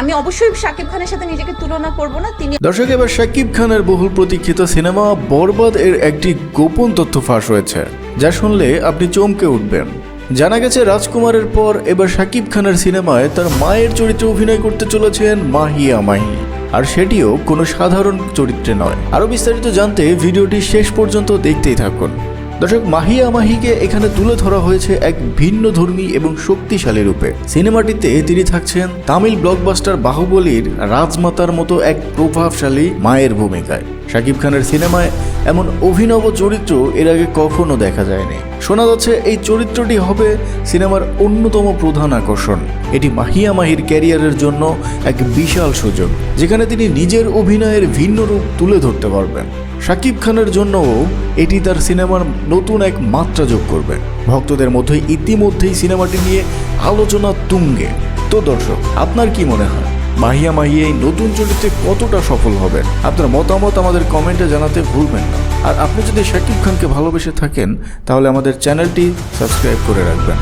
আমি অবশ্যই শাকিব খানের সাথে নিজেকে তুলনা করব না। তিনি দর্শক, এবার শাকিব খানের বহুল প্রতীক্ষিত সিনেমা বরবাদ এর একটি গোপন তথ্য ফাঁস হয়েছে, যা শুনলে আপনি চমকে উঠবেন। জানা গেছে, রাজকুমারের পর এবার শাকিব খানের সিনেমায় তার মায়ের চরিত্রে অভিনয় করতে চলেছেন মাহিয়া মাহি, আর সেটিও কোনো সাধারণ চরিত্রে নয়। আরও বিস্তারিত জানতে ভিডিওটি শেষ পর্যন্ত দেখতেই থাকুন। দর্শক মাহিয়া মাহিকে এখানে তুলে ধরা হয়েছে এক ভিন্ন ধর্মী এবং শক্তিশালী রূপে। সিনেমাটিতে তিনি থাকছেন তামিল ব্লকবাস্টার বাহুবলীর রাজমাতার মতো এক প্রভাবশালী মায়ের ভূমিকায়। শাকিব খানের সিনেমায় এমন অভিনব চরিত্র এর আগে কখনো দেখা যায়নি। শোনা যাচ্ছে এই চরিত্রটি হবে সিনেমার অন্যতম প্রধান আকর্ষণ। এটি মাহিয়া মাহির ক্যারিয়ারের জন্য এক বিশাল সুযোগ, যেখানে তিনি নিজের অভিনয়ের ভিন্ন রূপ তুলে ধরতে পারবেন। শাকিব খানের জন্যও এটি তার সিনেমার নতুন এক মাত্রা যোগ করবে। ভক্তদের মধ্যে ইতিমধ্যেই সিনেমাটি নিয়ে আলোচনা তুঙ্গে। তো দর্শক, আপনার কি মনে হয়, মাহিয়া মাহিয়া এই নতুন চরিত্রে কতটা সফল হবেন? আপনার মতামত আমাদের কমেন্টে জানাতে ভুলবেন না। আর আপনি যদি শাকিব খানকে ভালোবেসে থাকেন, তাহলে আমাদের চ্যানেলটি সাবস্ক্রাইব করে রাখবেন।